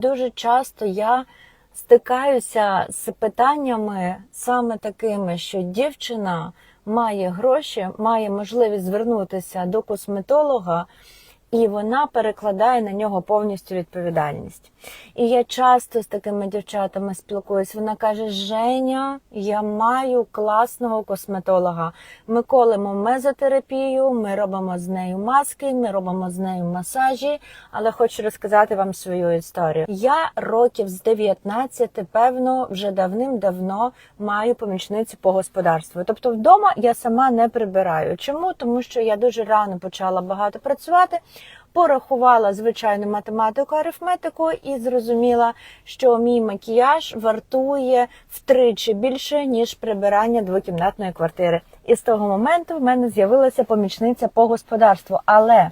Дуже часто я стикаюся з питаннями саме такими, що дівчина має гроші, має можливість звернутися до косметолога, і вона перекладає на нього повністю відповідальність. І я часто з такими дівчатами спілкуюсь. Вона каже: Женя, я маю класного косметолога. Ми колемо мезотерапію, ми робимо з нею маски, ми робимо з нею масажі. Але хочу розказати вам свою історію. Я років з 19, певно, вже давним-давно маю помічницю по господарству. Тобто вдома я сама не прибираю. Чому? Тому що я дуже рано почала багато працювати. Порахувала звичайну математику, арифметику і зрозуміла, що мій макіяж вартує втричі більше ніж прибирання двокімнатної квартири. І з того моменту в мене з'явилася помічниця по господарству. Але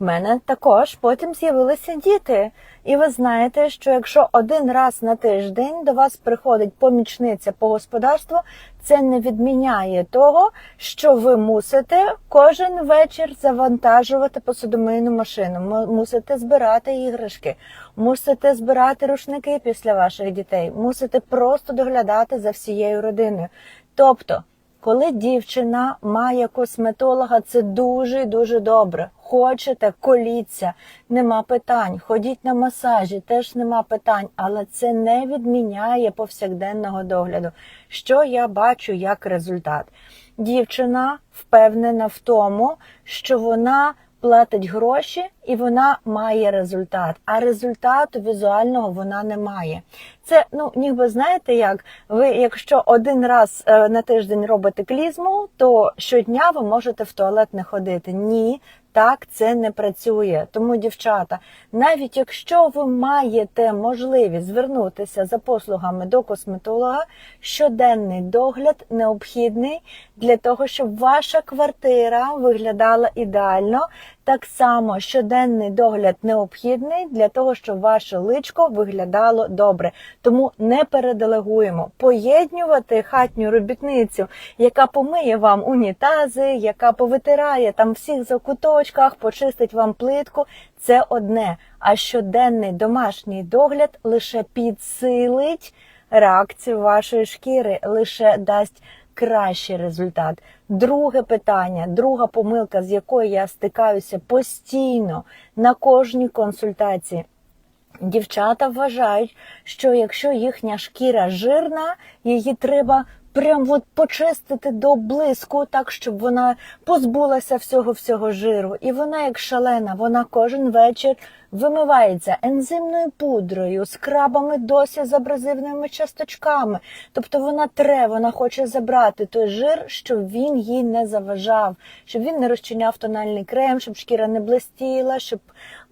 в мене також потім з'явилися діти. І ви знаєте, що якщо один раз на тиждень до вас приходить помічниця по господарству, це не відміняє того, що ви мусите кожен вечір завантажувати посудомийну машину, мусите збирати іграшки, мусите збирати рушники після ваших дітей, мусите просто доглядати за всією родиною. Тобто, коли дівчина має косметолога, це дуже дуже добре. Хочете, коліться, нема питань. Ходіть на масажі, теж нема питань, але це не відміняє повсякденного догляду. Що я бачу як результат? Дівчина впевнена в тому, що вона платить гроші і вона має результат, а результату візуального вона не має. Це ну ніби знаєте, як ви, якщо один раз е, на тиждень робите клізму, то щодня ви можете в туалет не ходити. Ні, так це не працює. Тому, дівчата, навіть якщо ви маєте можливість звернутися за послугами до косметолога, щоденний догляд необхідний для того, щоб ваша квартира виглядала ідеально. Так само щоденний догляд необхідний для того, щоб ваше личко виглядало добре. Тому не переделегуємо поєднювати хатню робітницю, яка помиє вам унітази, яка повитирає там всіх закуточках, почистить вам плитку. Це одне. А щоденний домашній догляд лише підсилить реакцію вашої шкіри, лише дасть кращий результат. Друге питання, друга помилка, з якою я стикаюся постійно на кожній консультації. Дівчата вважають, що якщо їхня шкіра жирна, її треба прям от почистити до блиску, так щоб вона позбулася всього всього жиру. І вона, як шалена, вона кожен вечір вимивається ензимною пудрою, скрабами досі з абразивними часточками. Тобто вона тре, вона хоче забрати той жир, щоб він їй не заважав, щоб він не розчиняв тональний крем, щоб шкіра не блистіла, щоб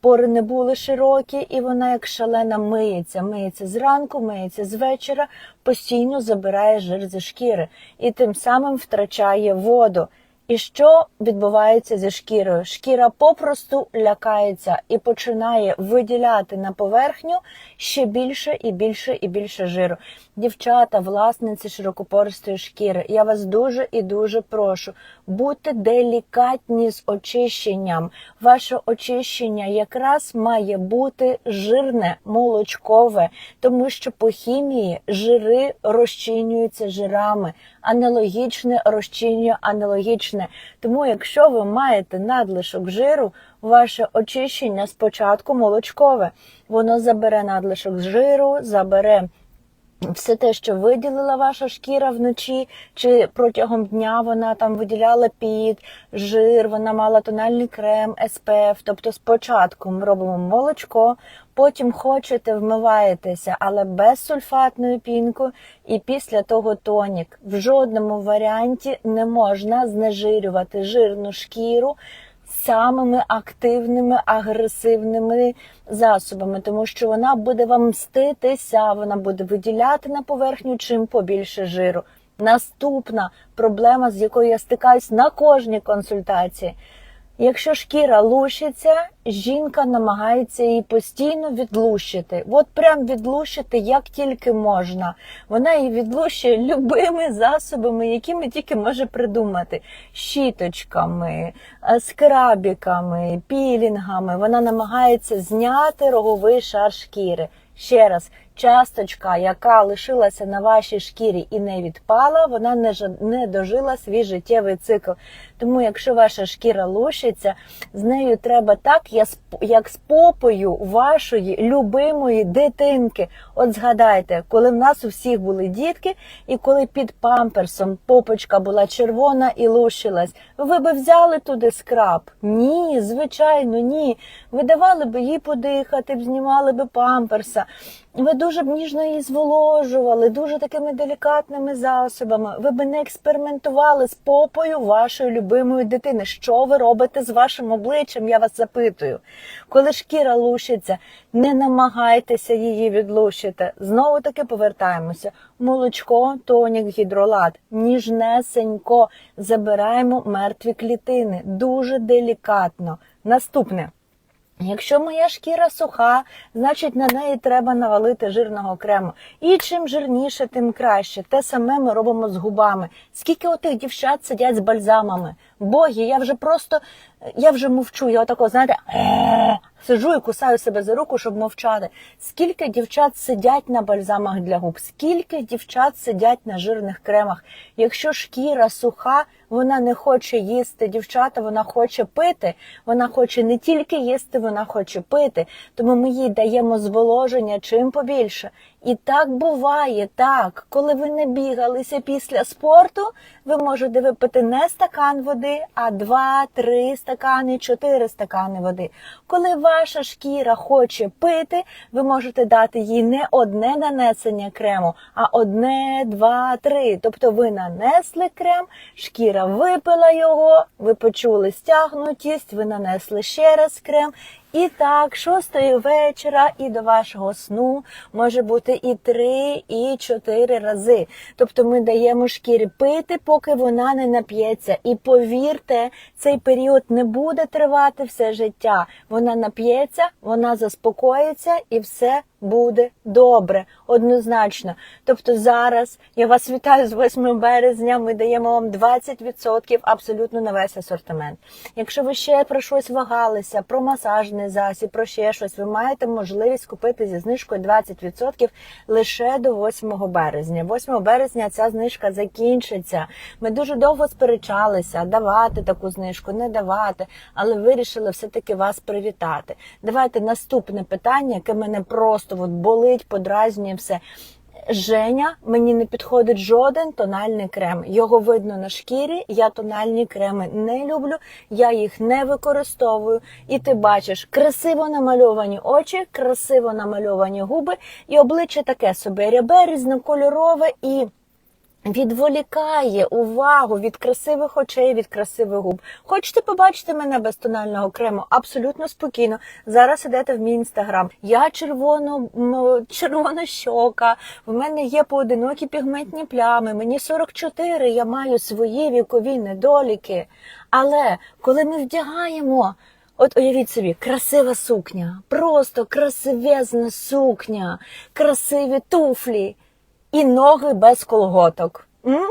пори не були широкі, і вона як шалена миється, миється зранку, миється з вечора, постійно забирає жир зі шкіри і тим самим втрачає воду. І що відбувається зі шкірою? Шкіра попросту лякається і починає виділяти на поверхню ще більше і більше і більше жиру. Дівчата, власниці широкопористої шкіри, я вас дуже і дуже прошу, будьте делікатні з очищенням. Ваше очищення якраз має бути жирне, молочкове, тому що по хімії жири розчинюються жирами, аналогічне розчинює аналогічне. Тому, якщо ви маєте надлишок жиру, ваше очищення спочатку молочкове. Воно забере надлишок жиру, забере все те, що виділила ваша шкіра вночі, чи протягом дня вона там виділяла піт, жир, вона мала тональний крем, СПФ. Тобто спочатку ми робимо молочко, потім хочете, вмиваєтеся, але без сульфатної пінку, і після того тонік. В жодному варіанті не можна знежирювати жирну шкіру самими активними агресивними засобами, тому що вона буде вам мститися, вона буде виділяти на поверхню чим побільше жиру. Наступна проблема, з якою я стикаюсь на кожній консультації. Якщо шкіра лущиться жінка намагається її постійно відлущити. От прям відлущити як тільки можна. Вона її відлущує любими засобами, якими тільки може придумати. Щіточками, е, скрабіками, пілінгами. Вона намагається зняти роговий шар шкіри. Ще раз, часточка, яка лишилася на вашій шкірі і не відпала, вона не, не дожила свій життєвий цикл. Тому, якщо ваша шкіра лущиться, з нею треба так, як з попою вашої любимої дитинки. От згадайте, коли в нас у всіх були дітки, і коли під памперсом попочка була червона і лущилась, ви би взяли туди скраб? Ні, звичайно, ні. Ви давали б їй подихати, б знімали б памперса. Ви дуже б ніжно її зволожували, дуже такими делікатними засобами. Ви б не експериментували з попою вашої любимої дитини. Що ви робите з вашим обличчям? Я вас запитую. Коли шкіра лущиться, не намагайтеся її відлущити. Знову таки повертаємося. Молочко, тонік, гідролат. Ніжнесенько забираємо мертві клітини. Дуже делікатно. Наступне. Якщо моя шкіра суха, значить на неї треба навалити жирного крему. І чим жирніше, тим краще. Те саме ми робимо з губами. Скільки отих дівчат сидять з бальзамами? Боги, я вже просто я вже мовчу. Я отако, знаєте, «Е-е-е», і кусаю себе за руку, щоб мовчати. Скільки дівчат сидять на бальзамах для губ? Скільки дівчат сидять на жирних кремах? Якщо шкіра суха, вона не хоче їсти. Дівчата, вона хоче пити. Вона хоче не тільки їсти, вона хоче пити. Тому ми їй даємо зволоження чим побільше. І так буває, так, коли ви не бігалися після спорту, ви можете випити не стакан води, а два, три стакани, чотири стакани води. Коли ваша шкіра хоче пити, ви можете дати їй не одне нанесення крему, а одне, два, три. Тобто ви нанесли крем, шкіра випила його, ви почули стягнутість, ви нанесли ще раз крем. І так, шостої вечора і до вашого сну може бути і три, і чотири рази. Тобто ми даємо шкірі пити, поки вона не нап'ється. І повірте, цей період не буде тривати все життя. Вона нап'ється, вона заспокоїться і все буде добре, однозначно. Тобто зараз я вас вітаю з 8 березня. Ми даємо вам 20% абсолютно на весь асортимент. Якщо ви ще про щось вагалися, про масажний засіб, про ще щось, ви маєте можливість купити зі знижкою 20% лише до 8 березня. 8 березня ця знижка закінчиться. Ми дуже довго сперечалися, давати таку знижку, не давати, але вирішили все-таки вас привітати. Давайте наступне питання, яке мене просто от болить, подразнює все. Женя, мені не підходить жоден тональний крем. Його видно на шкірі. Я тональні креми не люблю, я їх не використовую. І ти бачиш красиво намальовані очі, красиво намальовані губи, і обличчя таке собі рябе, різнокольорове і. Відволікає увагу від красивих очей, від красивих губ. Хочете побачити мене без тонального крему? Абсолютно спокійно. Зараз ідете в мій інстаграм. Я червоно, червона щока, в мене є поодинокі пігментні плями, мені 44, я маю свої вікові недоліки. Але коли ми вдягаємо. От уявіть собі, красива сукня, просто красивезна сукня, красиві туфлі і ноги без колготок. М?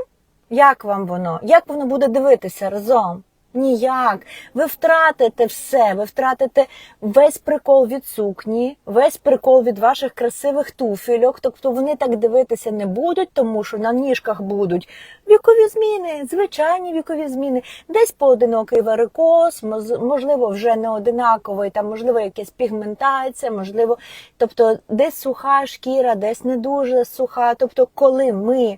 Як вам воно? Як воно буде дивитися разом? Ніяк. Ви втратите все, ви втратите весь прикол від сукні, весь прикол від ваших красивих туфельок. Тобто вони так дивитися не будуть, тому що на ніжках будуть вікові зміни, звичайні вікові зміни. Десь поодинокий варикоз, можливо, вже не одинаковий, там можливо якась пігментація, можливо, тобто десь суха шкіра, десь не дуже суха. Тобто, коли ми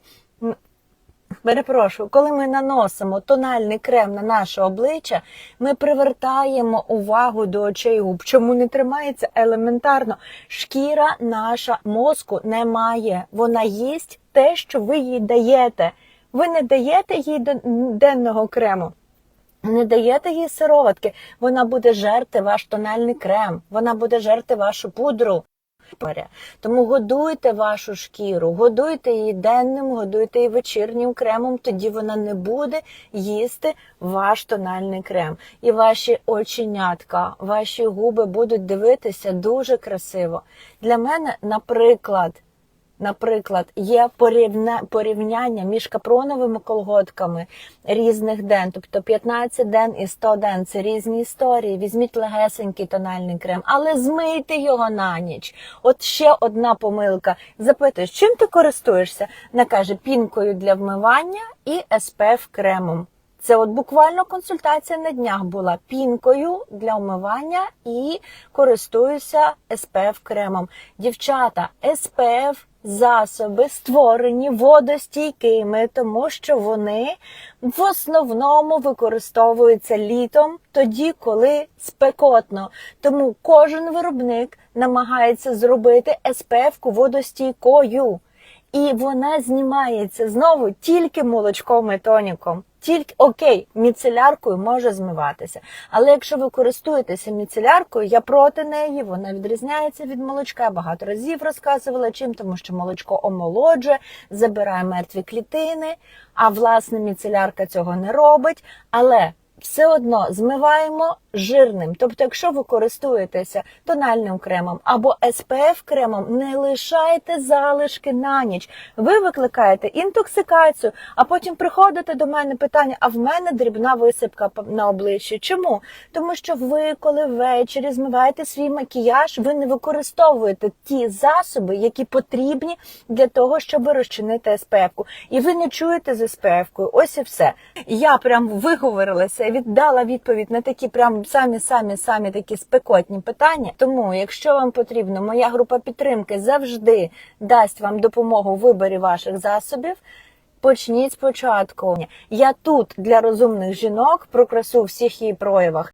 Перепрошую, коли ми наносимо тональний крем на наше обличчя, ми привертаємо увагу до очей губ. Чому не тримається елементарно? Шкіра наша мозку не має. Вона їсть те, що ви їй даєте. Ви не даєте їй денного крему. Не даєте їй сироватки, вона буде жерти ваш тональний крем, вона буде жерти вашу пудру. Тому годуйте вашу шкіру, годуйте її денним, годуйте її вечірнім кремом, тоді вона не буде їсти ваш тональний крем. І ваші оченятка, ваші губи будуть дивитися дуже красиво. Для мене, наприклад, Наприклад, є порівня... порівняння між капроновими колготками різних ден, тобто 15 ден і 100 ден це різні історії. Візьміть легесенький тональний крем, але змийте його на ніч. От ще одна помилка. Запитуєш, чим ти користуєшся? Вона каже, пінкою для вмивання і SPF кремом. Це от буквально консультація на днях була пінкою для вмивання і користуюся SPF кремом. Дівчата, SPF засоби створені водостійкими, тому що вони в основному використовуються літом, тоді, коли спекотно. Тому кожен виробник намагається зробити СПФ-ку водостійкою. І вона знімається знову тільки молочком і тоніком. Тільки окей, міцеляркою може змиватися. Але якщо ви користуєтеся міцеляркою, я проти неї, вона відрізняється від молочка. Я багато разів розказувала чим, тому що молочко омолоджує, забирає мертві клітини, а власне міцелярка цього не робить. Але все одно змиваємо жирним. Тобто, якщо ви користуєтеся тональним кремом або SPF кремом, не лишайте залишки на ніч. Ви викликаєте інтоксикацію, а потім приходите до мене питання: а в мене дрібна висипка на обличчі. Чому? Тому що ви, коли ввечері змиваєте свій макіяж, ви не використовуєте ті засоби, які потрібні для того, щоб розчинити SPF-ку. І ви не чуєте з SPF-кою. Ось і все. Я прям виговорилася і віддала відповідь на такі прям самі самі самі такі спекотні питання. Тому, якщо вам потрібно, моя група підтримки завжди дасть вам допомогу у виборі ваших засобів. Почніть спочатку. Я тут для розумних жінок про красу всіх її проявах.